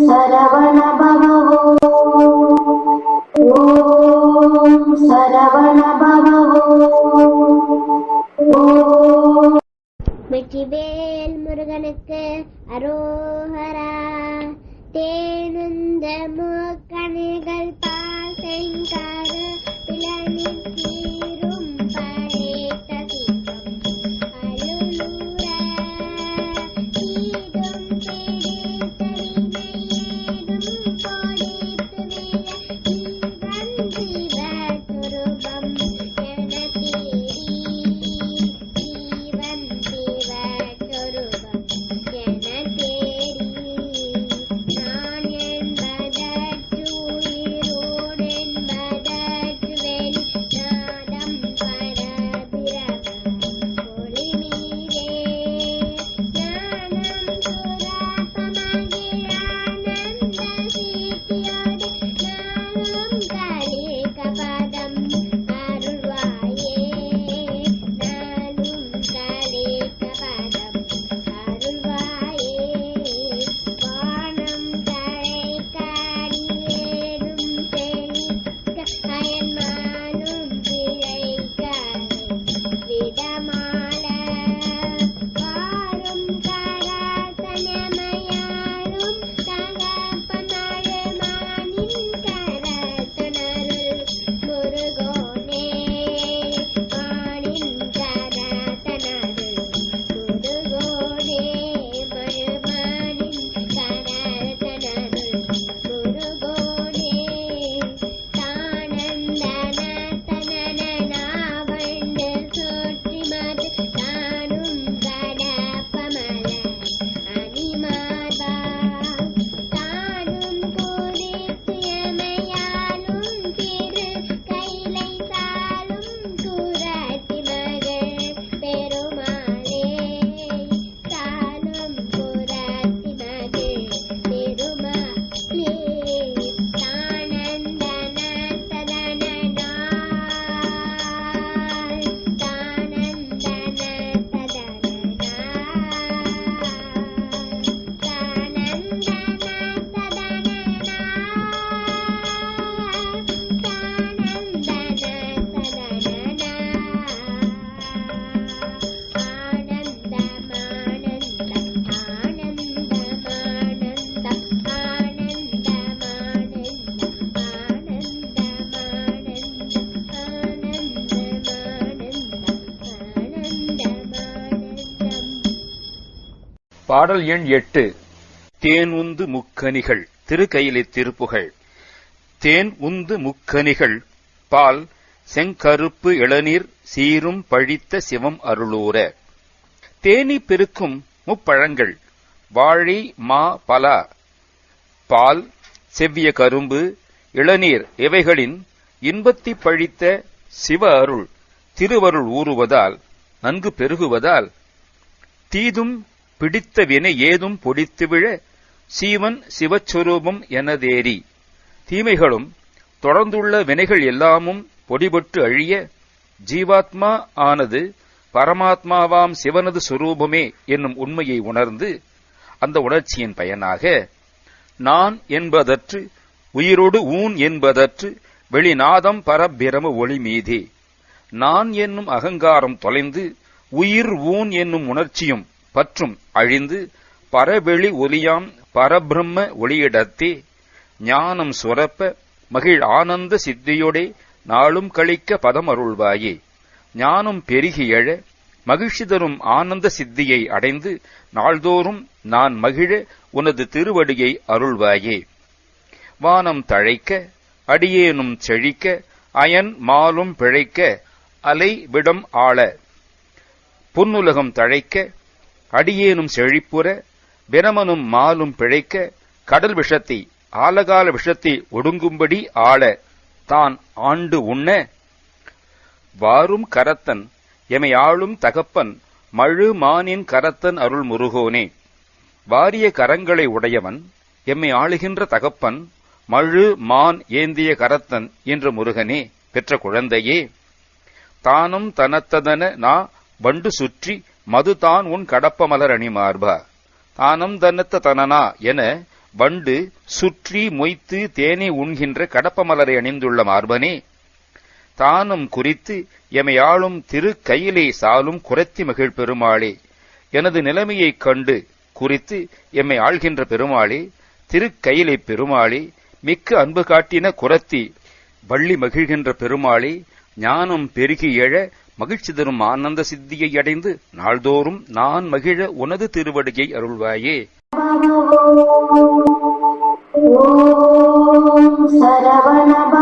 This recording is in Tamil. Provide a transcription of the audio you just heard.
சரவண பாடல் எண் எட்டு. தேன் உந்து முக்கனிகள். திருக்கையிலை திருப்புகள். தேன் உந்து முக்கனிகள். பால் செங்கருப்பு இளநீர் சீரும் பழித்த சிவம் அருளூர. தேனி பெருக்கும் முப்பழங்கள். வாழை மா பலா. பால் செவ்விய கரும்பு இளநீர் இவைகளின் இன்பத்தி பழித்த சிவ அருள். திருவருள் ஊறுவதால் நன்கு பெருகுவதால் தீதும் பிடித்த வினை ஏதும் பொடித்து விழ சீவன் சிவச்சொரூபம் எனதேறி. தீமைகளும் தொடர்ந்துள்ள வினைகள் எல்லாமும் பொடிபட்டு அழிய ஜீவாத்மா ஆனது பரமாத்மாவாம் சிவனது சுரூபமே என்னும் உண்மையை உணர்ந்து அந்த உணர்ச்சியின் பயனாக நான் என்பதற்று உயிரோடு ஊன் என்பதற்று வெளிநாதம் பரபிரம ஒளி மீதே. நான் என்னும் அகங்காரம் தொலைந்து உயிர் ஊன் என்னும் உணர்ச்சியும் பற்றும் அழிந்து பரவெளி ஒலியாம் பரபிரம்ம ஒளியிடத்தே. ஞானம் சுரப்ப மகிழ் ஆனந்த சித்தியோடே நாளும் கழிக்க பதம் அருள்வாயே ஞானம் பெருகி எழ மகிழ்ச்சி தரும் ஆனந்த சித்தியை அடைந்து நாள்தோறும் நான் மகிழ உனது திருவடியை அருள்வாயே. வானம் தழைக்க அடியேனும் செழிக்க அயன் மாலும் பிழைக்க அலை விடம் ஆள. பொன்னுலகம் தழைக்க அடியேனும் செழிப்புற பிரமனும் மாலும் பிழைக்க கடல் விஷத்தை ஆலகால விஷத்தை ஒடுங்கும்படி ஆள தான் ஆண்டு உண்ண. வாரும் கரத்தன் எமை ஆளும் தகப்பன் மழு மானின் கரத்தன் அருள் முருகோனே. வாரிய கரங்களை உடையவன் எம்மை ஆளுகின்ற தகப்பன் மழு மான் ஏந்திய கரத்தன் என்ற முருகனே பெற்ற குழந்தையே. தானும் தனத்ததன நா வண்டு சுற்றி மதுதான் உன் கடப்ப மலர் அணிமார்பா. தானம் தன்னத்த தனனா என வண்டு சுற்றி மொய்த்து தேனி உண்கின்ற கடப்ப மலரை அணிந்துள்ள மார்பனே. தானும் குறித்து எமையாளும் ஆளும் திரு கையிலே சாலும் குரத்தி மகிழ் பெருமாளே. எனது நிலைமையைக் கண்டு குறித்து எம்மை ஆள்கின்ற பெருமாளே திருக்கையிலை பெருமாளே மிக்க அன்பு காட்டின குரத்தி வள்ளி மகிழ்கின்ற பெருமாளே ஞானம் பெருகி எழ மகிழ்ச்சி தரும் ஆனந்த சித்தியை அடைந்து நாள்தோறும் நான் மகிழ உனது திருவடியை அருள்வாயே. சரவணப